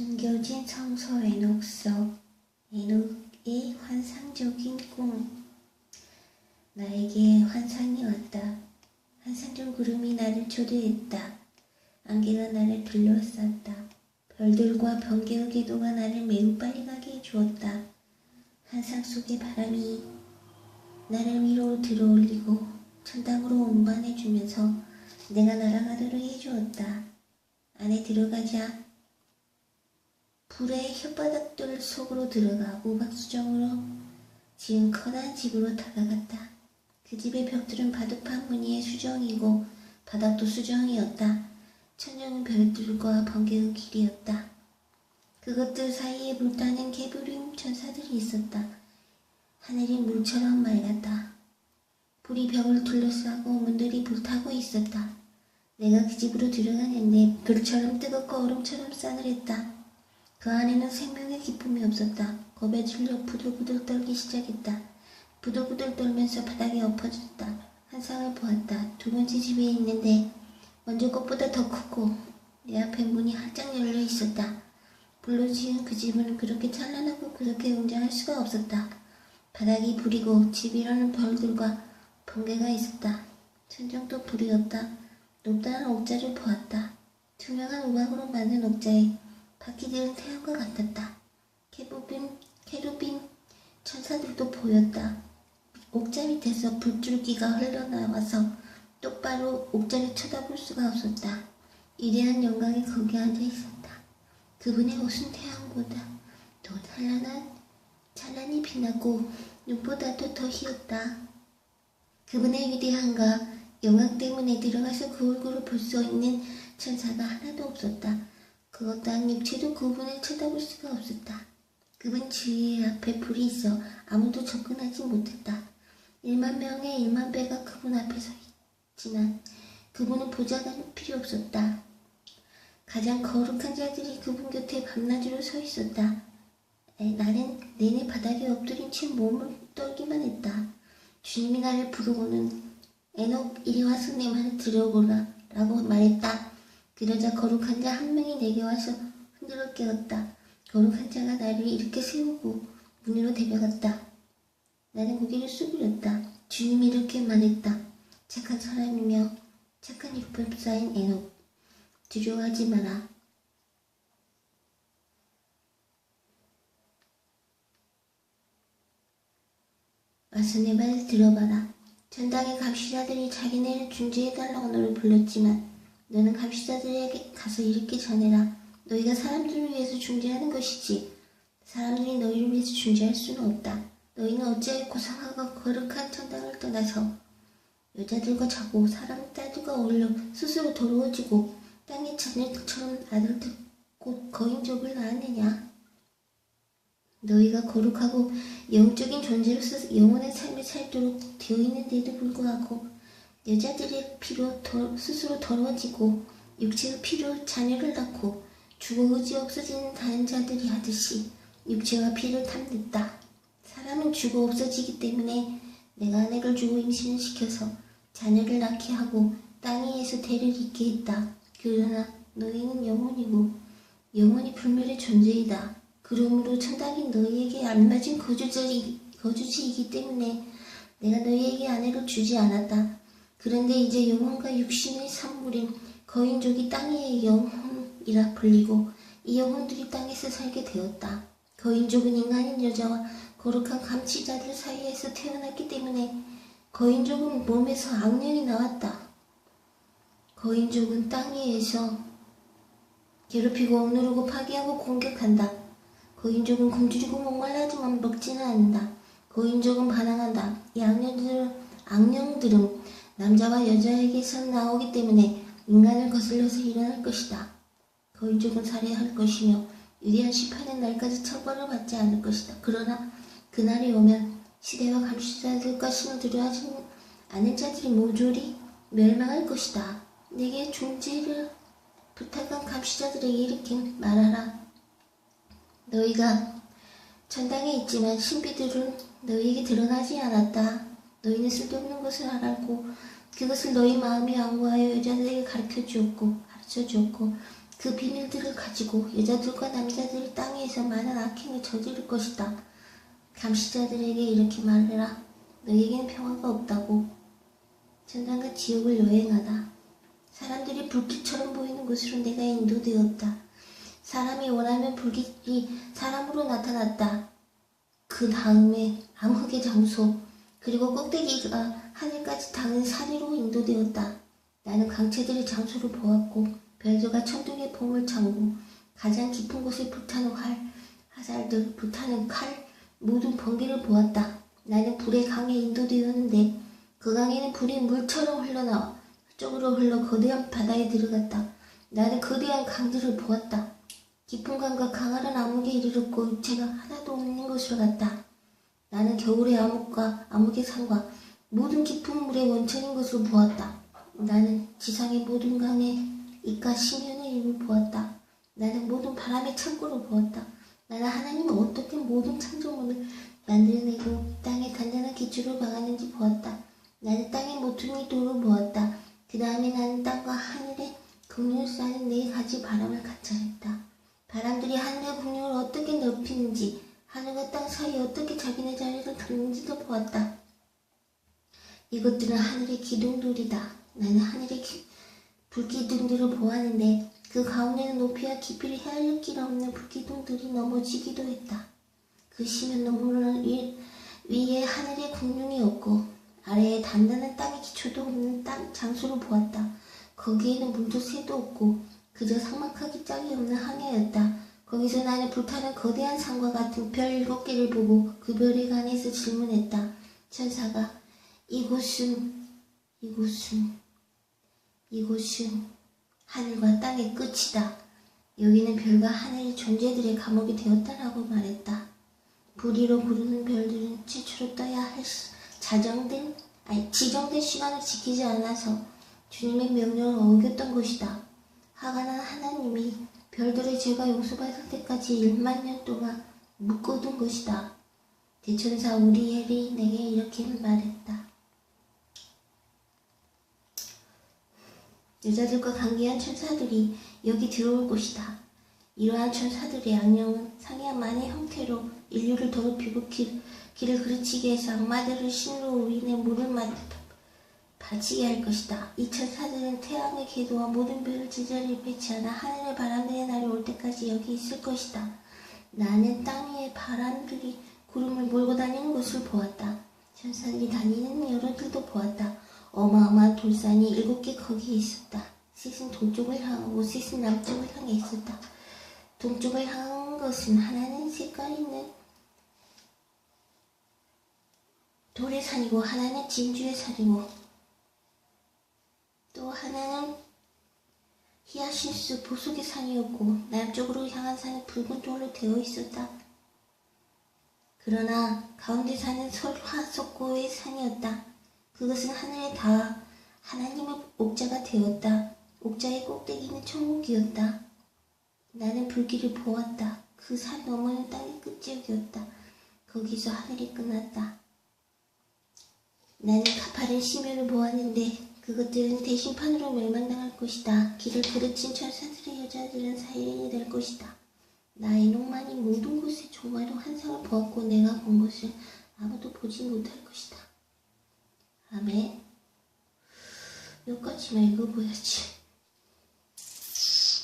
숨겨진 성서 에녹서 에녹의 환상적인 꿈 나에게 환상이 왔다. 환상적 구름이 나를 초대했다. 안개가 나를 둘러쌌다. 별들과 번개의 기도가 나를 매우 빨리 가게 해주었다. 환상 속의 바람이 나를 위로 들어올리고 천당으로 운반해주면서 내가 날아가도록 해주었다. 안에 들어가자 불의 혓바닥들 속으로 들어가 우박수정으로 지은 커다란 집으로 다가갔다. 그 집의 벽들은 바둑판 무늬의 수정이고 바닥도 수정이었다. 천정은 별들과 번개의 길이었다. 그것들 사이에 불타는 개부림 천사들이 있었다. 하늘이 물처럼 맑았다. 불이 벽을 둘러싸고 문들이 불타고 있었다. 내가 그 집으로 들어가는데 불처럼 뜨겁고 얼음처럼 싸늘했다. 그 안에는 생명의 기쁨이 없었다. 겁에 질려 부들부들 떨기 시작했다. 부들부들 떨면서 바닥에 엎어졌다. 한상을 보았다. 두 번째 집에 있는데 먼저 것보다 더 크고 내 앞에 문이 활짝 열려 있었다. 불로 지은 그 집은 그렇게 찬란하고 그렇게 웅장할 수가 없었다. 바닥이 불이고 집 위로는 별들과 번개가 있었다. 천정도 불이었다. 높다란 옥자를 보았다. 투명한 우박으로 만든 옥자에 바퀴들은 태양과 같았다. 케루빔, 케루빔 천사들도 보였다. 옥자 밑에서 불줄기가 흘러나와서 똑바로 옥자를 쳐다볼 수가 없었다. 위대한 영광이 거기 앉아 있었다. 그분의 옷은 태양보다 더 찬란한 찬란히 빛나고 눈보다도 더 희었다. 그분의 위대함과 영광 때문에 들어가서 그 얼굴을 볼 수 있는 천사가 하나도 없었다. 그것 또한 육체도 그분을 쳐다볼 수가 없었다. 그분 주위에 앞에 불이 있어 아무도 접근하지 못했다. 일만 명의 일만 배가 그분 앞에 서 있지만 그분은 보좌가 필요 없었다. 가장 거룩한 자들이 그분 곁에 밤낮으로 서 있었다. 에, 나는 내내 바닥에 엎드린 채 몸을 떨기만 했다. 주님이 나를 부르고는 에녹 이리 와서 내 말을 들어보라 라고 말했다. 그러자 거룩한 자 한 명이 내게 와서 흔들어 깨웠다. 거룩한 자가 나를 이렇게 세우고 문으로 데려갔다. 나는 고개를 숙였다. 주님이 이렇게 말했다. 착한 사람이며 착한 율법사인 에녹. 두려워하지 마라. 와서 내 말을 들어봐라. 전당의 감시자들이 자기네를 중재해달라고 너를 불렀지만 너는 감시자들에게 가서 이렇게 전해라. 너희가 사람들을 위해서 중재하는 것이지. 사람들이 너희를 위해서 중재할 수는 없다. 너희는 어찌하여 고상하고 거룩한 천당을 떠나서 여자들과 자고 사람 딸들과 어울려 스스로 더러워지고 땅의 자녀들처럼 아들들 곧 거인족을 낳았느냐? 너희가 거룩하고 영적인 존재로서 영원한 삶을 살도록 되어 있는데도 불구하고 여자들의 피로 더, 스스로 더러워지고 육체의 피로 자녀를 낳고 죽어 의지 없어지는 다른 자들이 하듯이 육체와 피를 탐냈다. 사람은 죽어 없어지기 때문에 내가 아내를 주고 임신을 시켜서 자녀를 낳게 하고 땅 위에서 대를 잇게 했다. 그러나 너희는 영혼이고 영원히 불멸의 존재이다. 그러므로 천당이 너희에게 알맞은 거주자리, 거주지이기 때문에 내가 너희에게 아내를 주지 않았다. 그런데 이제 영혼과 육신의 산물인 거인족이 땅 위의 영혼이라 불리고 이 영혼들이 땅에서 살게 되었다. 거인족은 인간인 여자와 거룩한 감치자들 사이에서 태어났기 때문에 거인족은 몸에서 악령이 나왔다. 거인족은 땅 위에서 괴롭히고 억누르고 파괴하고 공격한다. 거인족은 굶주리고 목말라지만 먹지는 않는다. 거인족은 반항한다. 이 악령들은, 악령들은 남자와 여자에게서 나오기 때문에 인간을 거슬려서 일어날 것이다. 거인족은 살해할 것이며 위대한 심판의 날까지 처벌을 받지 않을 것이다. 그러나 그날이 오면 시대와 감시자들과 신호들을 하지 않은 자들이 모조리 멸망할 것이다. 내게 존재를 부탁한 감시자들에게 이렇게 말하라. 너희가 전당에 있지만 신비들은 너희에게 드러나지 않았다. 너희는 쓸데없는 것을 알았고 그것을 너희 마음이 양보하여 여자들에게 가르쳐 주었고 가르쳐 주었고 그 비밀들을 가지고 여자들과 남자들이 땅 위에서 많은 악행을 저지를 것이다. 감시자들에게 이렇게 말해라. 너에게는 평화가 없다고. 천당과 지옥을 여행하다. 사람들이 불길처럼 보이는 곳으로 내가 인도되었다. 사람이 원하면 불길이 사람으로 나타났다. 그 다음에 암흑의 장소, 그리고 꼭대기가 하늘까지 닿은 산 위로 인도되었다. 나는 강체들의 장소를 보았고, 별들과 천둥의 봉을 창고, 가장 깊은 곳에 불타는 활, 화살들, 불타는 칼, 모든 번개를 보았다. 나는 불의 강에 인도되었는데, 그 강에는 불이 물처럼 흘러나와 쪽으로 흘러 거대한 바다에 들어갔다. 나는 거대한 강들을 보았다. 깊은 강과 강하른 암흑에 이르렀고 육체가 하나도 없는 곳으로 갔다. 나는 겨울의 암흑과 암흑의 산과 모든 깊은 물의 원천인 것으로 보았다. 나는 지상의 모든 강의 이가 심연의 입을 보았다. 나는 모든 바람의 창고를 보았다. 나는 하나님은 어떻게 모든 창조물을 만들어내고 땅에 단단한 기초를 박았는지 보았다. 나는 땅의 모퉁이 돌을 보았다. 그 다음에 나는 땅과 하늘에 국류를 쌓는 네 가지 바람을 관찰했다. 바람들이 하늘의 국류를 어떻게 넓히는지, 하늘과 땅 사이에 어떻게 자기네 자리를 두는지도 보았다. 이것들은 하늘의 기둥돌이다. 나는 하늘의 기- 불기둥들을 보았는데 그 가운데는 높이와 깊이를 헤아릴 길 없는 불기둥들이 넘어지기도 했다. 그 너머는 위, 위에 하늘의 국륜이 없고 아래에 단단한 땅의 기초도 없는 땅 장소를 보았다. 거기에는 물도 새도 없고 그저 삭막하기 짝이 없는 항해였다. 거기서 나는 불타는 거대한 산과 같은 별 일곱 개를 보고 그 별에 관해서 질문했다. 천사가 이곳은 이곳은 이곳은 하늘과 땅의 끝이다. 여기는 별과 하늘의 존재들의 감옥이 되었다라고 말했다. 불의로 부르는 별들은 최초로 떠야 할 시- 자정된 아니 지정된 시간을 지키지 않아서 주님의 명령을 어겼던 것이다. 화가 별들의 죄가 용서받을 때까지 1만 년 동안 묶어둔 것이다. 대천사 우리엘이 내게 이렇게 말했다. 여자들과 관계한 천사들이 여기 들어올 것이다. 이러한 천사들의 악령은 상해만의 형태로 인류를 더럽히고 길, 길을 그르치게 해서 악마들을 신으로 인해 물을 마, 바치게 할 것이다. 이 천사들은 태양의 궤도와 모든 별을 제자리에 배치하나 하늘의 바람들의 날이 올 때까지 여기 있을 것이다. 나는 땅 위에 바람들이 구름을 몰고 다니는 것을 보았다. 천사들이 다니는 여러들도 보았다. 어마어마한 돌산이 일곱 개 거기에 있었다. 셋은 동쪽을 향하고 셋은 남쪽을 향해 있었다. 동쪽을 향한 것은 하나는 색깔 있는 돌의 산이고 하나는 진주의 산이고 또 하나는 히아신스 보석의 산이었고 남쪽으로 향한 산은 붉은 돌로 되어 있었다. 그러나 가운데 산은 설화석고의 산이었다. 그것은 하늘에 닿아 하나님의 옥자가 되었다. 옥자의 꼭대기는 천국이었다. 나는 불길을 보았다. 그 산 너머는 땅의 끝지역이었다. 거기서 하늘이 끝났다. 나는 가파른 심연을 보았는데 그것들은 대신판으로 멸망당할 것이다. 길을 그르친 천사들의 여자들은 사이렌이 될 것이다. 나의 놈만이 모든 곳에 종말로 환상을 보았고 내가 본 것을 아무도 보지 못할 것이다. 아멘. 여기까지만 읽어보야지.